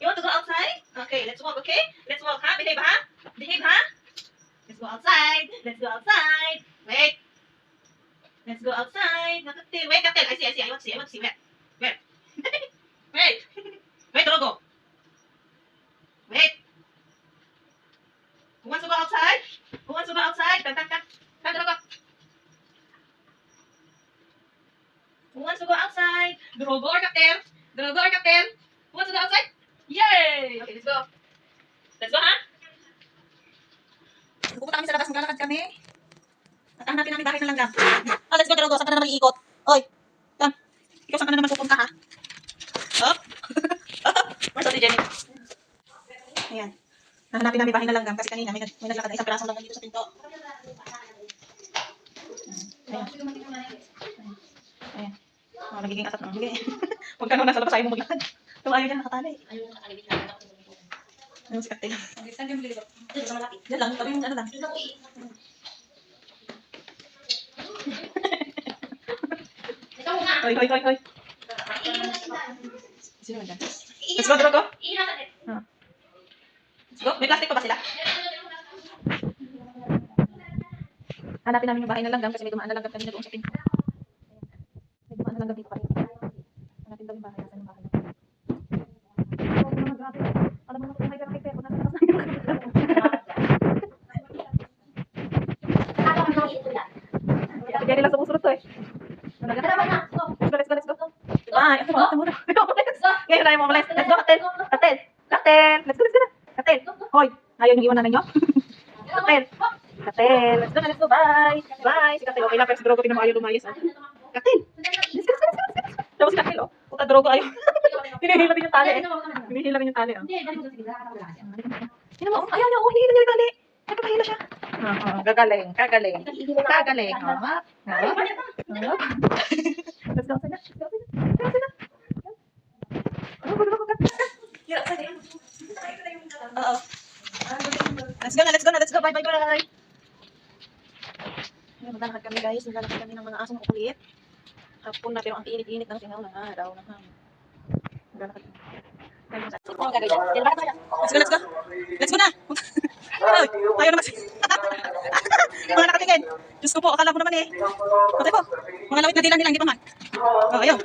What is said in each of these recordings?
You want to go outside? Okay, let's walk, okay? Let's walk, ha? Behave, ha? Behave, ha? Let's go outside. Let's go outside. Wait. Let's go outside. No, Captain. Wait, Captain. I see, I see. I want to see. I want to see. Wait. Wait. Wait. Wait, Drogo. Wait. Who wants to go outside? Who wants to go outside? Tang, tang, tang. Tang, Drogo. Who wants to go outside? Drogo or Captain? Drogo or Captain? Who wants to go outside? Yay! Okay, let's go. Let's go, ha? Pupunta kami sa labas, maglalakad kami. At hanapin namin bakit ng langgam. Ah, let's go, Drogo. Saan ka na naman iikot? Oy, yan. Ikaw saan ka na naman pupunta, ha? Oh? Where's Ate Jenny? Ayan. Hanapin namin bahay ng langgam kasi kanina may, nag- may naglakad na isang pirasong langgam dito sa pinto. Ayan. Ayan. Oh, nagiging atat na. Huwag ka naman nasa labas, ayaw mo maglakad. Ayaw niya nakatali. Ayaw na nakalibit na ako. Ayun si Kapten. Saan yung bilibot? Dito sa malapit. Lang, tabi yung ano lang. Nga. Hoy, hoy, hoy, hoy. Na. Sino ba dyan? Let's go. Iinom na kita. Let's go. May plastic pa ba sila? Hanapin namin yung bahay ng langgam kasi may dumaan na langgam kanina doon sa pinto. May dumaan na langgam dito pa rin. Hanapin daw yung bahay. Nasaan yung bahay? Oh, naman, grabe. Alam mo naman kung may pera kay Pero. Nasaan yung Akala ko nang ito yan. Kaya nila sumusunod to eh. Ano Tara ba na? Go. Let's go, let's go, let's go. Ako ba? Muna. Ngayon tayo mamalis. Let's go, Katel. Katel. Katel. Let's go, let's go. Katel. Hoy. Ayaw yung iwan na ninyo? Katel. Katel. Let's go let's go. Bye. Bye. Si Katel. Okay lang, pero si Drogo ayaw lumayas. ah. Katel. Let's go, let's go, let's go, let's go. Tapos si Katel, oh. Puta, Drogo ayaw. Hinihila din yung tali eh. Hinihila din yung tali, oh. Hindi, mo oh. Ayaw niya, oh. Hinihila niya yung tali. Nagpapahila siya. Ah, ah, gagaling, gagaling. Gagaling, oh. Ah, ah. Let's go. Let's go. Let's go, sige. Ano ba, ano ba, Hirap ka din. Let's go na, let's go na, let's go. Bye, bye, bye. Ayun, Maglalakad kami guys. Maglalakad kami ng mga asong kukulit. Hapon na pero ang init-init ng singaw ng araw ng hangin. Maglalakad kami. Let's go, let's go. Let's go na. Ay, ayaw naman. mga nakatingin. Diyos ko po, akala ko naman eh. Patay ko. Mga lawit na dila nila, hindi pa man. Oh, ayaw.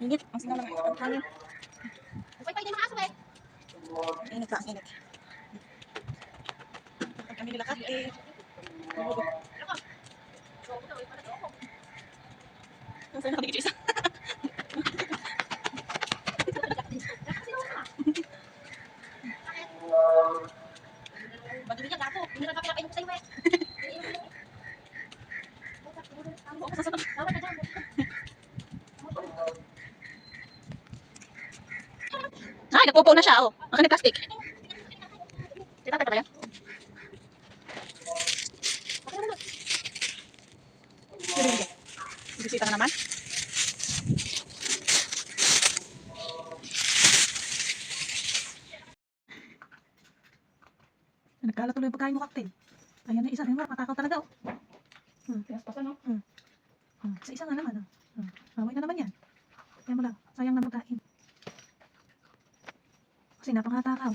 Init, ang singaw ng ang hangin. Ang init ba, ang init. Lakad kami nilakad eh. Nahubo. Ang sa'yo nakabigit isa. Oo, Ay, nagpupo na siya, oh. Ang kanil plastic. Kita ka ba yan? Bisita ka naman. Nagkalat tuloy pagkain mo, Captain. Ayan na isa rin matakaw talaga, oh. Hmm. Hmm. Hmm. Sa isa nga naman, oh. Hmm. Away na naman yan. Kaya mo lang, sayang na pagkain. Kasi napanghatakaw.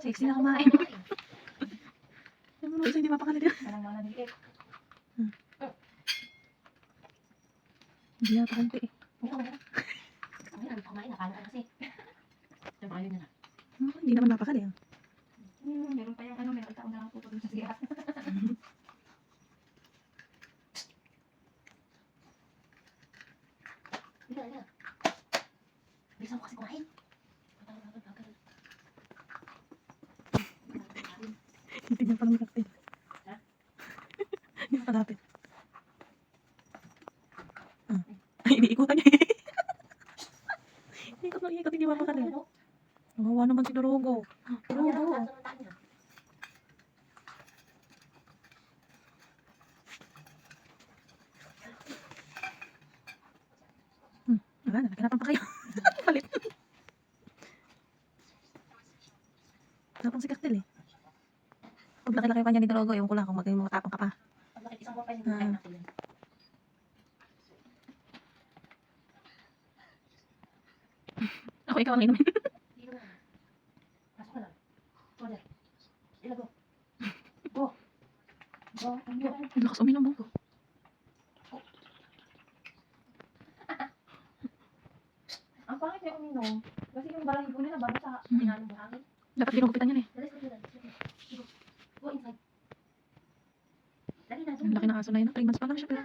Sexy na kumain. Ano mo, isa hindi mapakalit yan. Hindi na pakanti eh. Hmm, hindi naman mapakali, ah. Meron pa yung ano, meron taong na lang puto dun sa siya. Bilisan mo kasi kumain. Titignan pa ng Captain. Kalapit. Ah. Ay, iniikutan niya. Ikot na ikot, hindi mapakali. Wawa naman si Dorogo. Dorogo. Hmm, wala na, nagkanapan pa kayo. Palit. Wala pang si Kaktil eh. Pag laki-laki pa niya ni Dorogo, ewan ko lang kung maging matapang ka pa. Pag bakit isang buwan pa hindi tayo natin. Ako ikaw ang inumin. Pasok ka lang. Order. Ilago. Go. Go. Go. Ang lakas uminom mo. Ang pangit yung uminom. Kasi yung balahibo nila bago sa pinanong buhangin. Dapat ginugupitan yan eh. Dali, dali, dali. Go. Go inside. Dali na. Ang laki ng aso na yun. 3 months pa lang siya. Pero